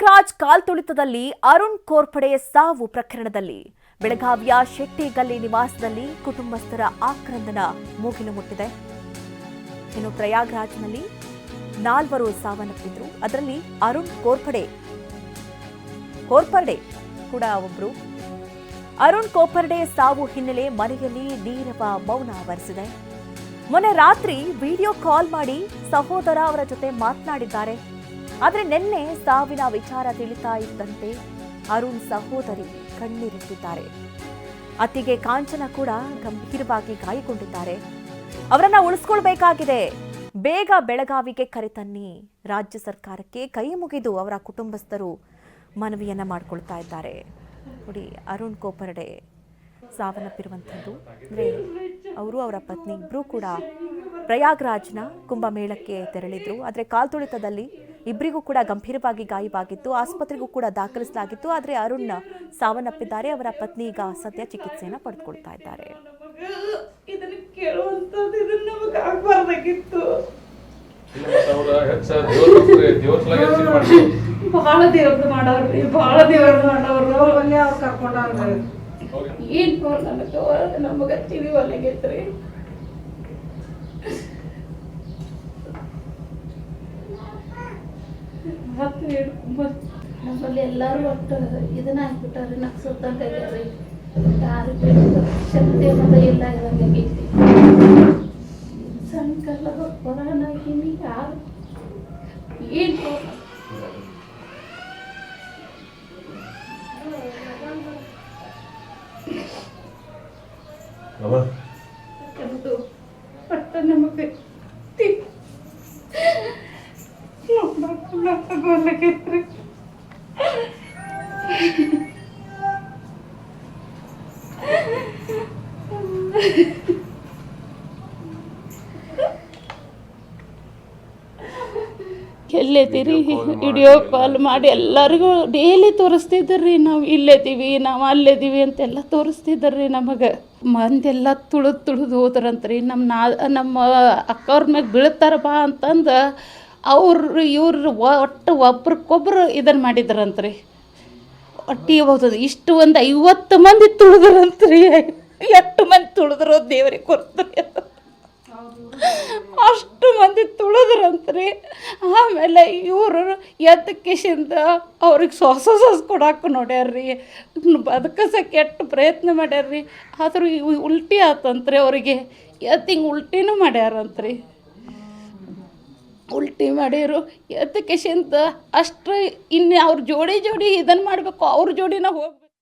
ಪ್ರಯಾಗ್ರಾಜ್ ಕಾಲ್ತುಳಿತದಲ್ಲಿ ಅರುಣ್ ಕೋರ್ಪಡೆ ಸಾವು ಪ್ರಕರಣದಲ್ಲಿ. ಬೆಳಗಾವಿಯ ಶೆಟ್ಟಿಗಲ್ಲಿ ನಿವಾಸದಲ್ಲಿ ಕುಟುಂಬಸ್ಥರ ಆಕ್ರಂದನ ಮುಗಿಲು ಮುಟ್ಟಿದೆ. ಇನ್ನು ಪ್ರಯಾಗ್ರಾಜ್ನಲ್ಲಿ ನಾಲ್ವರು ಸಾವನ್ನಪ್ಪಿದ್ರು. ಅದರಲ್ಲಿ ಅರುಣ್ ಕೋರ್ಪಡೆ. ಕೋರ್ಪಡೆ ಕೂಡ ಒಬ್ರು. ಅರುಣ್ ಕೋಪರ್ಡೆ ಸಾವು ಹಿನ್ನೆಲೆ ಮನೆಯಲ್ಲಿ ನೀರವ ಮೌನ ಆವರಿಸಿದೆ. ಮೊನ್ನೆ ರಾತ್ರಿ ವಿಡಿಯೋ ಕಾಲ್ ಮಾಡಿ ಸಹೋದರ ಅವರ ಜೊತೆ ಮಾತನಾಡಿದ್ದಾರೆ. ಆದರೆ ನಿನ್ನೆ ಸಾವಿನ ವಿಚಾರ ತಿಳಿತಾ ಇದ್ದಂತೆ ಅರುಣ್ ಸಹೋದರಿ ಕಣ್ಣೀರಿಟ್ಟಿದ್ದಾರೆ. ಅತ್ತಿಗೆ ಕಾಂಚನ ಕೂಡ ಗಂಭೀರವಾಗಿ ಗಾಯಗೊಂಡಿದ್ದಾರೆ. ಅವರನ್ನ ಉಳಿಸ್ಕೊಳ್ಬೇಕಾಗಿದೆ. ಬೇಗ ಬೆಳಗಾವಿಗೆ ಕರೆತನ್ನಿ. ರಾಜ್ಯ ಸರ್ಕಾರಕ್ಕೆ ಕೈ ಮುಗಿದು ಅವರ ಕುಟುಂಬಸ್ಥರು ಮನವಿಯನ್ನ ಮಾಡ್ಕೊಳ್ತಾ ಇದ್ದಾರೆ. ನೋಡಿ, ಅರುಣ್ ಕೋಪರ್ಡೆ ಸಾವನ್ನಪ್ಪಿರುವಂಥದ್ದು. ಅಂದರೆ ಅವರು ಅವರ ಪತ್ನಿ ಇಬ್ಬರೂ ಕೂಡ ಪ್ರಯಾಗ್ರಾಜ್ನ ಕುಂಭಮೇಳಕ್ಕೆ ತೆರಳಿದ್ರು. ಆದರೆ ಕಾಲ್ತುಳಿತದಲ್ಲಿ ಇಬ್ಬರಿಗೂ ಕೂಡ ಗಂಭೀರವಾಗಿ ಗಾಯವಾಗಿತ್ತು ಆಸ್ಪತ್ರೆಗೂ ಕೂಡ ದಾಖಲಿಸಲಾಗಿತ್ತು. ಆದರೆ ಅರುಣ್ ಸಾವನ್ನಪ್ಪಿದ್ದಾರೆ. ಅವರ ಪತ್ನಿ ಈಗ ಸದ್ಯ ಚಿಕಿತ್ಸೆಯನ್ನು ಪಡೆದುಕೊಳ್ತಾ ಇದ್ದಾರೆ. ಬಹಳ ದೇವ್ರದ್ದು ಮಾಡವ್ರಿ ಬಹಳ ದೇವ್ರದ್ದು ಮಾಡವ್ರು ಅವ್ರು ಕರ್ಕೊಂಡವ್ರಿ ಅವ್ರಿಗೆ ಏನ್ ನಮಗ ತಿಳಿ ಹಿಡ್ಕೊಂಬಂದ್ ನಮ್ಮಲ್ಲಿ ಎಲ್ಲರೂ ಒಟ್ಟು ಇದನ್ನ ಹಾಕ್ಬಿಟ್ಟಾರೆ ನಕ್ ಆಗ್ಯಾರಿ ಯಾರು ಶಕ್ತಿ ಅನ್ನೋದು ಇಲ್ಲ ಇರಂಗೆ ಆಗೈತಿ ಸಣ್ಣ ಕಾಲದ ಕೊರೋನಾ ಹಿಂಗೆ ಯಾರು ಏನ್ ನಮಗೆ. ಗೊತ್ತಾಗೈತ್ರಿ ಎಲ್ಲೈತಿರಿ? ವಿಡಿಯೋ ಕಾಲ್ ಮಾಡಿ ಎಲ್ಲರಿಗೂ ಡೈಲಿ ತೋರಿಸ್ತಿದ್ದರ್ರಿ ನಾವು ಇಲ್ಲೇತೀವಿ, ನಾವು ಅಲ್ಲೇದೀವಿ ಅಂತೆಲ್ಲ ತೋರಿಸ್ತಿದ್ದರ್ರಿ ನಮಗೆ. ಮಂದೆಲ್ಲ ತುಳಿದು ತುಳಿದು ಹೋದ್ರಂತ್ರಿ. ನಮ್ಮ ನಾ, ನಮ್ಮ ಅಕ್ಕವ್ರ ಮ್ಯಾಗ ಬೀಳ್ತಾರ ಬಾ ಅಂತಂದು ಅವ್ರು, ಇವ್ರು ಒಟ್ಟು ಒಬ್ರಿಗೊಬ್ರು ಇದನ್ನು ಮಾಡಿದ್ರಂತ್ರಿ. ಒಟ್ಟಿ ಹೋಗ್ತದೆ ಇಷ್ಟು ಒಂದು ಐವತ್ತು ಮಂದಿ ತುಳಿದ್ರಂತ್ರಿ. ಎಷ್ಟು ಮಂದಿ ತುಳಿದ್ರು ದೇವ್ರಿಗೆ ಕೊಡ್ತಾರೆ ಅಷ್ಟು ಮಂದಿ ತುಳಿದ್ರಂತ್ರಿ. ಆಮೇಲೆ ಇವರು ಎದ್ದ ಕಿಶಿಂದ ಅವ್ರಿಗೆ ಶ್ವಾಸ ಶ್ವಾಸ ಕೊಡಕ್ಕೆ ನೋಡ್ಯಾರ್ರಿ. ಬದುಕಸ ಕೆಟ್ಟ ಪ್ರಯತ್ನ ಮಾಡ್ಯಾರ್ರಿ. ಆದರೂ ಇವು ಉಲ್ಟಿ ಆತಂತ್ರಿ ಅವರಿಗೆ. ಎದ್ದು ಹಿಂಗೆ ಉಲ್ಟಿನೂ ಮಾಡ್ಯಾರಂತ್ರಿ. ಉಲ್ಟಿ ಮಾಡಿರು. ಎದ್ದ ಅಂತ ಅಷ್ಟು ಇನ್ನು ಅವ್ರ ಜೋಡಿ ಜೋಡಿ ಇದನ್ನು ಮಾಡಬೇಕು. ಅವ್ರ ಜೋಡಿನ ಹೋಗ್ಬೇಕು.